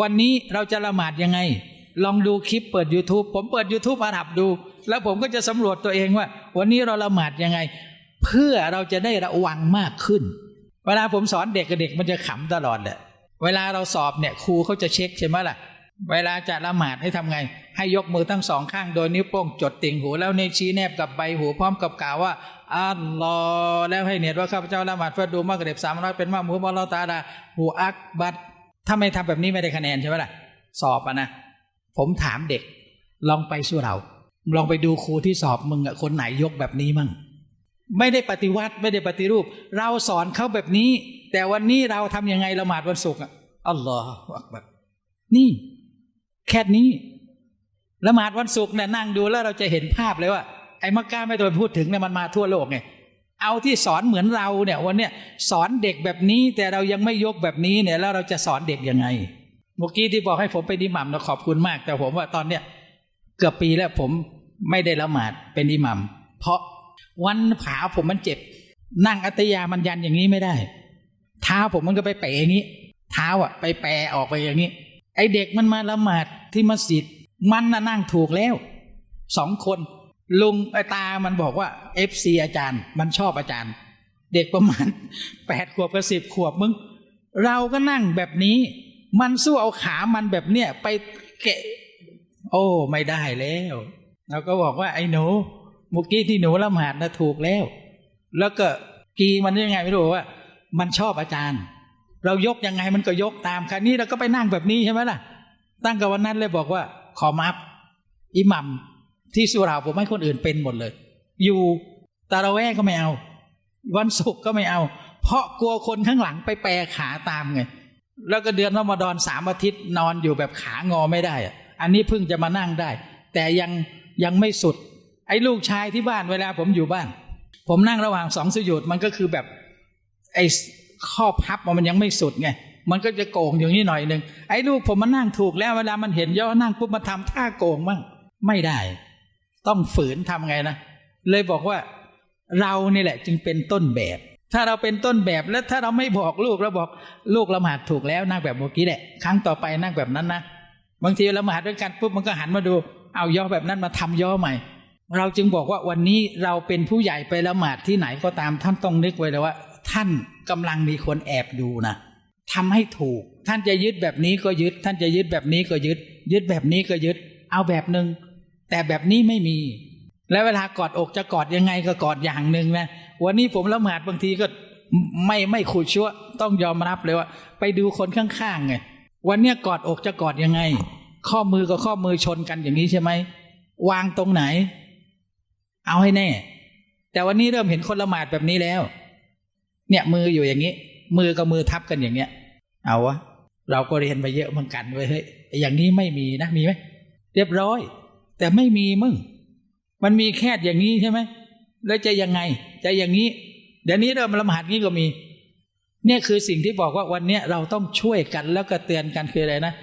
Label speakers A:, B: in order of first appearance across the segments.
A: วันนี้เราจะละหมาดยังไง ลองดูคลิปเปิด YouTube ผมเปิด YouTube อาหรับดู แล้วผมก็จะสำรวจตัวเองว่า วันนี้เราละหมาดยังไง เพื่อเราจะได้ระวังมากขึ้น เวลาผมสอนเด็กกับเด็กมันจะขำตลอดแหละเวลาเราสอบเนี่ยครูเขาจะเช็คใช่ไหมล่ะ เวลาจะละหมาดให้ทำไง ให้ยกมือทั้งสองข้างโดยนิ้วโป้งจดติ่งหูแล้วในชี้แนบกับใบหูพร้อมกับกล่าวว่าอัลลอฮ์แล้วให้เนียดว่าข้าพเจ้าละหมาดเพื่อดูมากระเด็บสามร้อยเป็นมากมุฮัมมัดลอตาลาหูอักบัด ถ้าไม่ทำแบบนี้ไม่ได้คะแนนใช่ไหมล่ะ สอบอะนะ ผมถามเด็ก ลองไปสู้เรา ลองไปดูครูที่สอบมึงอะคนไหนยกแบบนี้มั่ง ไม่ได้ปฏิวัติไม่ได้ปฏิรูป เราสอนเขาแบบนี้ แต่วันนี้เราทำยังไงละหมาดวันศุกร์อะอัลลอฮฺอักบัรนี่ แค่นี้ละหมาดวันศุกร์เนี่ยนั่งดูแล้วเราจะเห็นภาพเลยว่าไอ้มักกะไม่ต้องไปพูดถึงเนี่ยมันมาทั่วโลกไง เอาที่สอนเหมือนเราเนี่ยวันเนี้ยสอนเด็กแบบนี้แต่เรายังไม่ยกแบบนี้เนี่ยแล้วเราจะสอนเด็กยังไงเมื่อกี้ที่บอกให้ผมไปดิหมัมนะขอบคุณมาก แต่ผมว่าตอนเนี้ยเกือบปีแล้วผมไม่ได้ละหมาดเป็นอิหมัมเพราะวันขาผมมันเจ็บ นั่งอัตยามันยันอย่างนี้ไม่ได้ เท้าผมมันก็ไปเป๋อย่างนี้ เท้าอะ ไปแปรออกไปอย่างนี้ ไอเด็กมันมาละหมาดที่มัสยิดมันน่ะนั่งถูกแล้วสองคน ลุงไอตามันบอกว่าเอฟซีอาจารย์ มันชอบอาจารย์ เด็กประมาณแปดขวบกับสิบขวบมึง เราก็นั่งแบบนี้ มันสู้เอาขามันแบบเนี้ยไปเกะ โอ้ไม่ได้แล้วเราก็บอกว่าไอ้หนูเมื่อกี้ที่หนูละหมาดนะถูกแล้ว แล้วก็กีมันยังไงไม่รู้ว่า มันชอบอาจารย์ เรายกยังไงมันก็ยกตามคราวนี้เราก็ไปนั่งแบบนี้ใช่ไหมล่ะ ตั้งกับวันนั้นเลยบอกว่า ขอมับอิหมัม ที่สุราผมให้คนอื่นเป็นหมดเลย อยู่ตาระแวกก็ไม่เอา วันศุกร์ก็ไม่เอา เพราะกลัวคนข้างหลังไปแปรขาตามไงแล้วก็เดือนรอมฎอนสามอาทิตย์นอนอยู่แบบขางอไม่ได้อะอันนี้เพิ่งจะมานั่งได้ แต่ยังยังไม่สุด ไอ้ลูกชายที่บ้านเวลาผมอยู่บ้าน ผมนั่งระหว่างสองสยุดมันก็คือแบบไอ้ข้อพับมันยังไม่สุดไงมันก็จะโกงอย่างนี้หน่อยหนึ่งไอ้ลูกผมมันนั่งถูกแล้วเวลามันเห็นย่อนั่งปุ๊บมาทำท่าโกงมั่งไม่ได้ ต้องฝืนทำไงนะ เลยบอกว่าเรานี่แหละ จึงเป็นต้นแบบ ถ้าเราเป็นต้นแบบแล้วถ้าเราไม่บอกลูกเราบอกลูกละหมาดถูกแล้วนั่งแบบเมื่อกี้แหละ ครั้งต่อไปนั่งแบบนั้นนะบางทีละหมาดด้วยกันปุ๊บมันก็หันมาดู เอาย่อแบบนั้นมาทำย่อใหม่ เราจึงบอกว่าวันนี้เราเป็นผู้ใหญ่ไปละหมาดที่ไหนก็ตามท่านต้องนึกไว้เลยว่า ท่านกำลังมีคนแอบดูนะทำให้ถูก ท่านจะยึดแบบนี้ก็ยึด ท่านจะยึดแบบนี้ก็ยึด ยึดแบบนี้ก็ยึด เอาแบบหนึ่ง แต่แบบนี้ไม่มี แล้วเวลากอดอกจะกอดยังไงก็กอดอย่างหนึ่งนะวันนี้ผมละหมาดบางทีก็ไม่ไม่ขุดชั่ว ต้องยอมรับเลยว่า ไปดูคนข้างๆไงวันเนี้ยกอดอกจะกอดยังไง ข้อมือกับข้อมือชนกันอย่างนี้ใช่ไหมวางตรงไหน เอาให้แน่ แต่วันนี้เริ่มเห็นคนละหมาดแบบนี้แล้ว เนี่ยมืออยู่อย่างนี้ มือกับมือทับกันอย่างเงี้ย เอาวะเราก็เรียนไปเยอะเหมือนกันเว้ยเฮ้ยอย่างนี้ไม่มีนะมีไหมเรียบร้อย แต่ไม่มีมึง มันมีแค่อย่างนี้ใช่ไหม แล้วจะยังไง จะอย่างนี้ เดี๋ยวนี้เริ่มละหมาดนี้ก็มี เนี่ยคือสิ่งที่บอกว่าวันนี้เราต้องช่วยกันแล้วก็เตือนกันคืออะไรนะ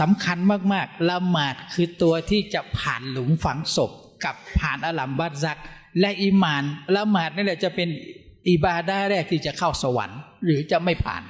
A: สำคัญมากๆละหมาดคือตัวที่จะผ่านหลุมฝังศพ กับผ่านอาลัมบัตซัก และอิมานละหมาดนี่แหละจะเป็นอิบาดาแรกที่จะเข้าสวรรค์ หรือจะไม่ผ่าน